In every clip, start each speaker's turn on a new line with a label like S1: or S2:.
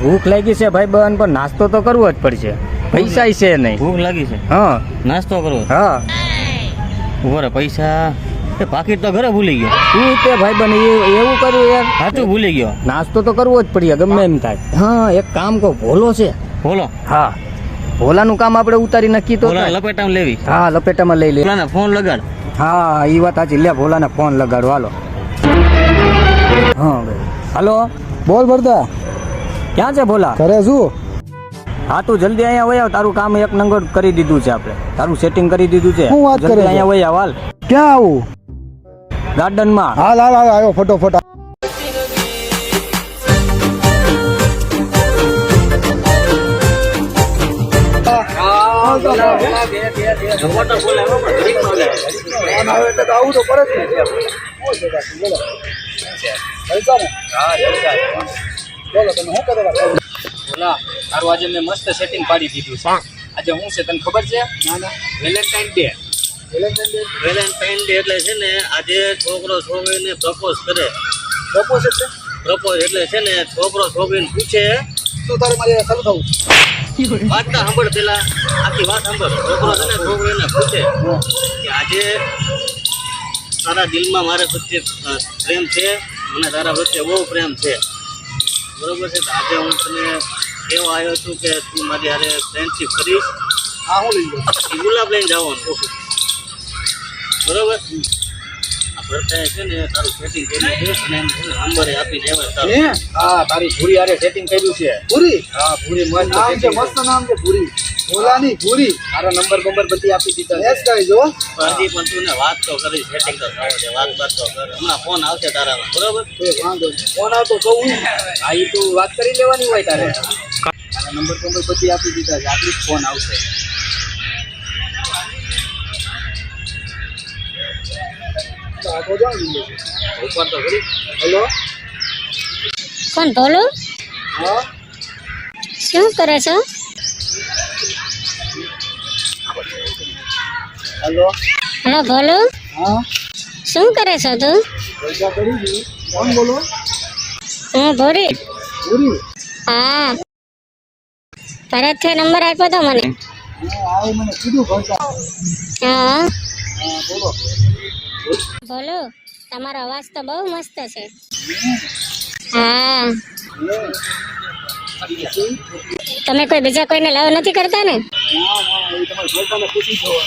S1: ભૂખ લાગી છે ભાઈ બહન પણ નાસ્તો તો કરવો જ પડશે. પૈસા છે નહીં.
S2: ભૂખ લાગી છે?
S1: હા.
S2: નાસ્તો કરવો?
S1: હા.
S2: ઊભો પૈસા. એ પાકીટ તો ઘરે ભૂલી ગયો.
S1: તું તે ભાઈ બન એવું કર્યું યાર
S2: સાચું ભૂલી ગયો?
S1: નાસ્તો તો કરવો જ પડે ગમે એમ થાય. હા એક કામ કહો ભોલો છે.
S2: ભોલો?
S1: હા. ભોલાનું કામ આપણે ઉતારી નાખી તો
S2: લપેટામાં લેવી.
S1: હા લપેટામાં લઈ લે.
S2: ફોન લગાડ.
S1: હા એ વાત સાચી. લે ભોલાને ફોન લગાડો હાલો હા ભાઈ. હાલો?
S3: બોલ ભરતા
S1: ક્યાં છે ભોલા?
S3: ઘરે શું
S1: હા તું જલ્દી અહીંયા વહી આવ. તારું કામ એક નંગર કરી દીધું છે આપણે. તારું સેટિંગ કરી દીધું છે.
S3: શું વાત કરે?
S1: અહીંયા વહી આવ હાલ.
S3: ક્યાં આવું?
S1: ગાર્ડનમાં
S3: હાલ હાલ હાલ આવ્યો ફટોફટ. આવું તો બોલો તમે શું કરો
S1: બોલા તારું આજે મેં મસ્ત સેટિંગ પાડી દીધું છે. આજે હું છે તને ખબર છે? ના વેલેન્ટાઇન ડે
S2: વેલેન્ટાઇન ડે એટલે છે ને આજે છોકરો છોકરીને પ્રપોઝ કરે.
S3: પ્રપોઝ એટલે
S2: પ્રપોઝ એટલે છે ને છોકરો છોકરીને પૂછે
S3: શું તારે મારે ચાલુ થવું?
S2: વાતતા સાંભળ પેલા આખી વાત સાંભળ. છોકરો છે ને છોકરીને પૂછે કે આજે તારા દિલમાં મારે પ્રત્યે પ્રેમ છે? મને તારા વચ્ચે બહુ પ્રેમ છે. બરોબર છે. આજે હું તને એવો આવ્યો છું કે તું મારી હારે ફ્રેન્ડશીપ કરીશ.
S3: હા હું લઈ
S2: એ ગુલાબ લઈને જવાનું. બરોબર? આ ભરતાએ છે ને તારું સેટિંગ કર્યું છે અને નંબરે આપીને આવ્યા
S3: હા?
S1: તારી ભૂરી હારે સેટિંગ કર્યું છે.
S3: ભૂરી?
S1: હા ભૂરી મસ્ત
S3: નામ છે
S1: setting
S3: મસ્ત નામ છે પૂરી ઓલાની પૂરી
S1: મારો નંબર બંબર બધી આપી દીધા છે.
S3: એસ કરી જો
S2: હજી પણ તું ને વાત તો કરી સેટિંગ તો થવા દે વાત વાત તો કર. હમણાં ફોન આવશે તારામાં બરોબર?
S3: એ વાંધો નહીં. ફોન આવતો કહું
S1: હા ઈ તું વાત કરી લેવાની હોય તારે. તારા નંબર બંબર બધી આપી દીધા છે આપણી ફોન આવશે.
S3: તો આગળ જાઓ ને.
S1: ઉપર તો કરી.
S3: હેલો
S4: કોણ ભોલું
S3: હા?
S4: શું કરે છો?
S3: હેલો.
S4: હલો બોલો.
S3: હા.
S4: શું કરે છો તું?
S3: પૈસા કરી દી કોણ બોલો?
S4: હું ભોરી.
S3: ભોરી.
S4: હા. ભરતથી નંબર આપ્યો તો મને.
S3: હા આવે મને કીધું ભરતા
S4: હા.
S3: હા બોલો.
S4: તમારો અવાજ તો બહુ મસ્ત છે. હા. તમે કોઈ બીજા કોઈને લવ નથી કરતા ને?
S3: ના ના એ તમારે ભરતાને પૂછી જવા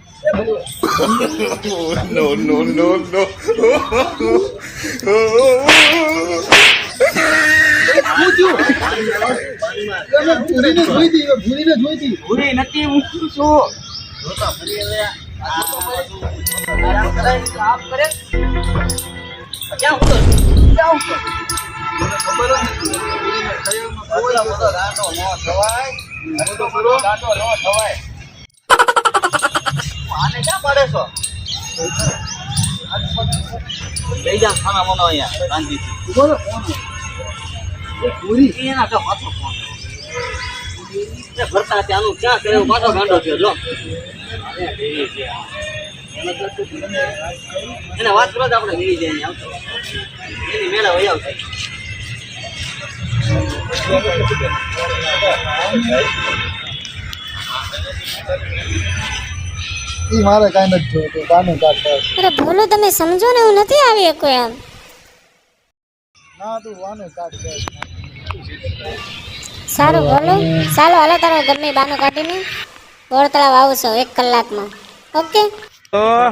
S3: ભૂરીને જોઈ હતી ભૂરીને જોઈ હતી
S1: ક્યાં પાડે છો?
S2: લઈ જા ખાના મોનો અહીંયા ગાંધીજી.
S3: બોલો. કોણ એ પૂરી.
S2: એના તો પાછો ફોન એ ભરતા ત્યાંનું ક્યાં કરે એવો પાછો ગાંડો થયો જો. એને વાત કરો આપણે વેરી જાય આવતો એની મેળા વહી આવશે
S3: ઈ મારે કાંઈ નથી જોયું બાનું કાઢ
S4: અરે ભોલો તમે સમજો ને હું નથી આવી કોઈ એમ.
S3: ના તું વાનું કાઢ કર.
S4: સારું બોલો ચાલો હાલો તારો ગમે બાનું કાઢીને. ગોળ તળાવ આવશો એક કલાકમાં. ઓકે?
S3: હાલો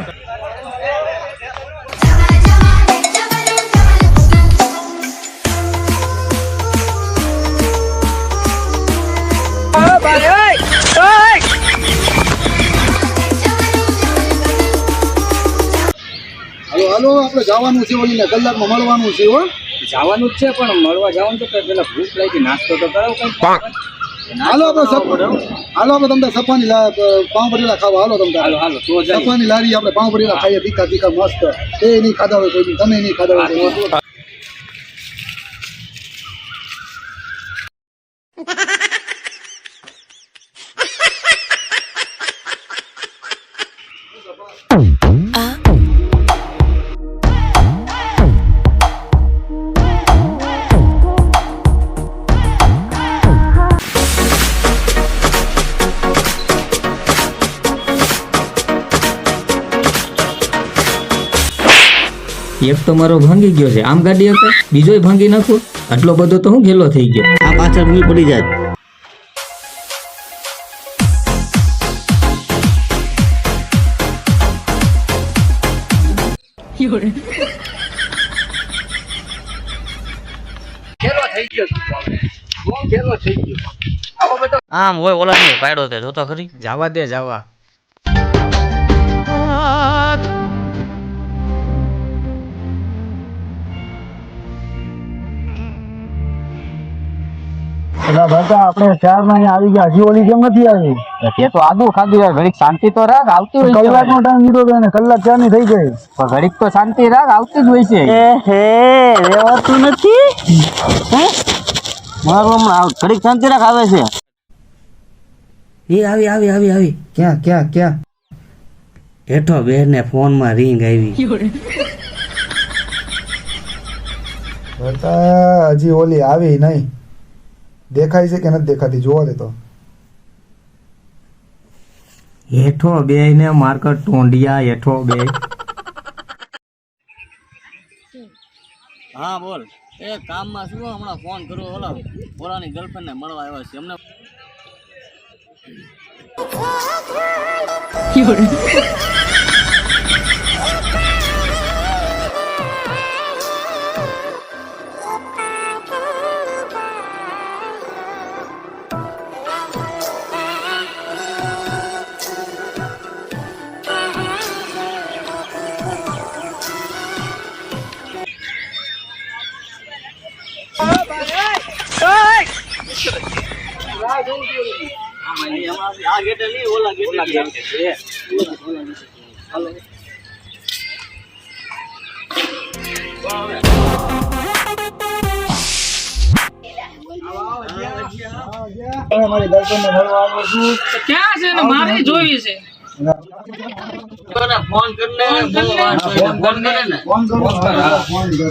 S3: હાલો આપણે જવાનું છે ઓલીને કલાકમાં મળવાનું છે હો.
S1: જવાનું જ છે પણ મળવા જવાનું તો પેલા ભૂખ લાગી નાસ્તો તો કરાવ કઈ.
S3: હાલો આપણે હાલો આપણે તમને સફાની લા- પાઉં ભરેલા ખાવા. હાલો તમને.
S1: હાલો હાલો તો
S3: સફાની લારી આપણે પાઉં ભરેલા ખાઈએ. તીખા તીખા મસ્ત. એ નહીં ખાધા હોય કોઈ તમે નહીં ખાધા હોય
S5: એક તો મારો ભાંગી ગયો છે. આમ ગાડી હતો બીજોય ભાંગી નાખો. આટલો બધો તો હું ગેલો થઈ ગયો.
S2: આ પાછળ ભૂલ પડી જાય. આમ હોય ઓલા નહીં પાડો તે જોતો ખરી?
S1: જવા દે જવા.
S3: ભરતા આપણે ચારમાં અહીંયા આવી ગયા. હજી ઓલી કેમ નથી આવી.
S1: તે તો આદુ ખાધું યાર ઘડીક શાંતિ તો રાખ આવતી હોય કલાક
S3: નો ટાઈમ લીધો હતો એને કલાક ચારની થઈ ગઈ.
S1: પણ ઘડીક તો શાંતિ રાખ આવતી જ હોય છે.
S2: હે રેવાતું નથી. હે? મારું હમણાં ઘડીક શાંતિ રાખ આવે છે.
S5: એ આવી આવી આવી આવી. ક્યાં ક્યાં ક્યાં?
S2: હેઠો બેન ને ફોનમાં રિંગ આવી
S3: હજી ઓલી આવી નહીં. દેખાય છે કે નથી દેખાતી? જોવા દે તો.
S5: હેઠો બે ને માર્કર ટોંડિયા હેઠો બે.
S2: હા બોલ. એ કામમાં શું હમણાં ફોન કર્યો? ઓલા ઓલાની ગર્લફ્રેન્ડ ને મળવા આવ્યા છે. અમને આ ગેટે નહીં ઓલા ગેટે
S3: મારી ગર્લફ્રેન્ડ ને મળવા આવ્યો છું.
S6: ક્યાં છે ને? મારે જોવી છે.
S2: ફોન કરીને ફોન કરે ને.
S3: ફોન કરે. ફોન કરો.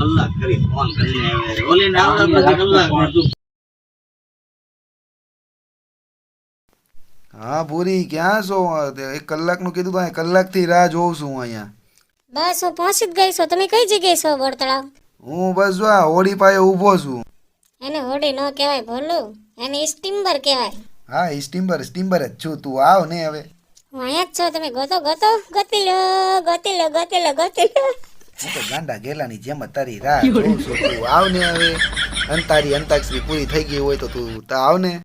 S2: કલાક કરી ફોન કરીને આવે ઓલી આવતા કલાક
S7: હા પૂરી ક્યાં છો? એક કલાકનું કીધું તો કલાકથી રાહ જોઉં છું હું અહીંયા.
S4: બસ હું પહોંચી જ ગઈ છું. તમે કઈ જગ્યાએ છો વડતળાવ?
S7: હું બસ જો આ હોડી પાસે ઊભો છું.
S4: એને હોડી ન કહેવાય ભોલું. એને સ્ટીમ્બર કહેવાય.
S7: હા સ્ટીમ્બર સ્ટીમ્બર જ છું. તું આવ ને હવે.
S4: હું અહીંયા જ છો. તમે ગોતો ગોતો. ગોતી લો ગોતી લો ગોતી લો ગોતી લો.
S7: હું તો ગાંડા ગેલાની જેમ તારી રાહ જોઉં છું. તું આવને હવે. અંતારી તારી અંતાક્ષરી પૂરી થઈ ગઈ હોય તો તું તો આવ ને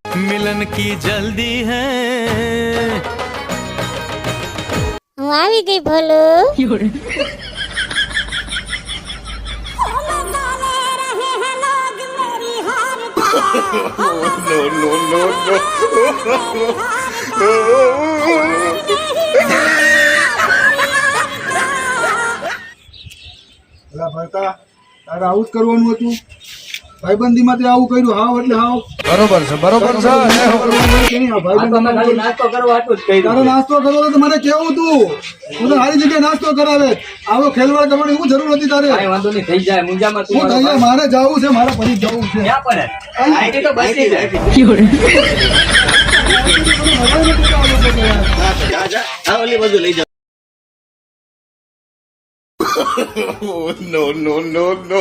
S4: હું. આવી ગઈ ભોલું.
S3: પેલા ભરતા તારે આવું જ કરવાનું હતું. ભાઈબંધી માંથી આવું કર્યું. હાવ એટલે હાવ.
S7: બરોબર છે બરોબર છે.
S3: કરવાનું કે નહીં, આ ભાઈબંધીમાં
S1: ખાલી નાસ્તો કરવા
S3: તારો નાસ્તો કરવો તો મને કેવું તું હું તો સારી જગ્યાએ નાસ્તો કરાવે. આવો ખેલવાડ કરવાની શું જરૂર હતી તારે.
S1: વાંધો નહીં થઈ જાય મુંજામાં તું
S3: હું
S1: મારો
S3: અહીંયા મારે જવું છે મારે ફરી જવું છે.
S1: ક્યાં પડે? આઈટી જાય.
S2: જા જા. આ ઓલી બાજુ લઈ જા
S7: નો નો નો નો